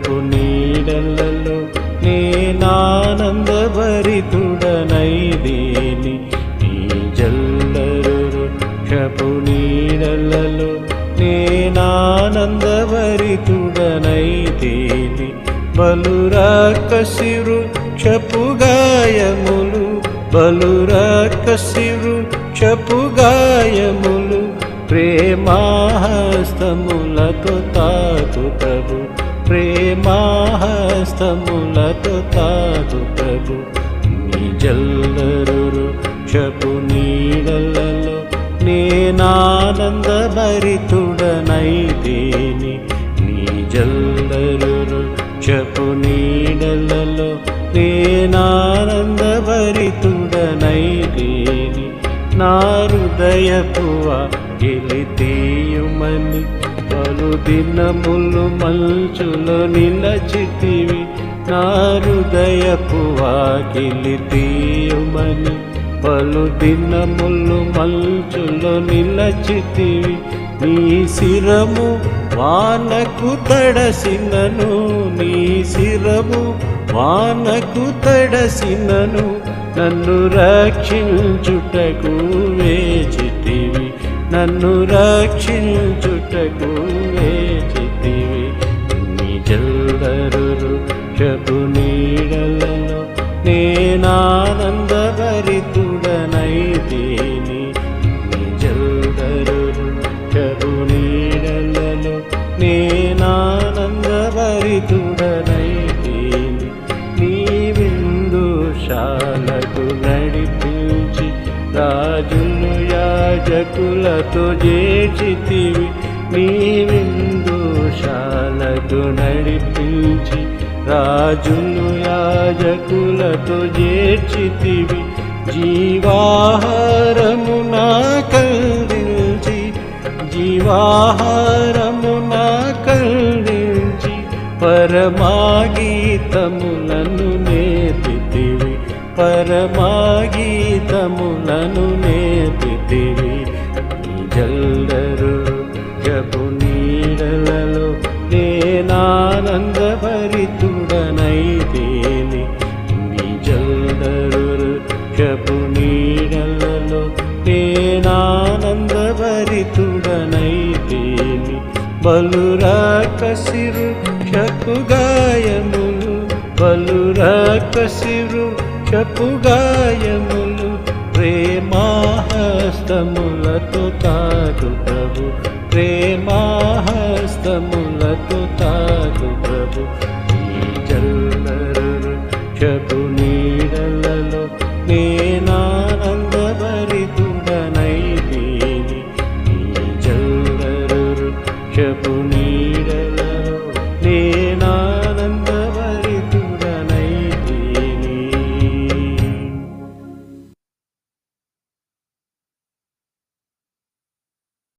కృప నీడలలో నేనానందభరితుడనై దేని నీ జల్లరు వృక్షపు నీడలలో నేనానందభరితుడనై దేని బలురాక వృక్షపు గాయములు బలురాక వృక్షపు గాయములు ప్రేమాహస్తములతో తాతు ప్రేమాహస్తములతో తాకు ప్రభు. నీ జల్లరు చపు నీడలలో నేనానంద భరితుడనైతేని నీ జల్లరు చపు నీడలలో నేనానంద భరితుడనైతేని నా హృదయపువ గెలితేయుమని పలు దినములు మంచులో నిలచితివి. నా హృదయపు గెలితీయుమని పలు దినములు మంచులో నిలచితివి. నీ శిరము వానకు తడసినను నీ శిరము వానకు తడసినను. నన్ను రక్షించుటకు వేచితివి. నన్ను రక్షించుటకు వే నన్ను యాజకులతో చేచితివి నీ విందుశాలకు నడిపించి రాజును యాజకులతో చేర్చితివి. జీవాహారము నా కలించి జీవాహారము నా కలించి పరమాగీతములను నేర్పితివి పరమాగీతములను నేర్పితివి. జల్లరు జపు నీడలలో నేనానంద భరితుడనైతేని నీ జల్లరు జపు నీడలలో నేనానంద గాయములు బలురాకసిరు చకుగాయములు మోక్షపు గాయములు ప్రేమాహస్తములతో తాగు ప్రభు. ప్రేమాహస్తములతో తాగు ప్రభు. ఈ జల్లరు చపు నీడలలో నేనానంద భరితుండనైతేని ఈ జల్లరు చపు నీడ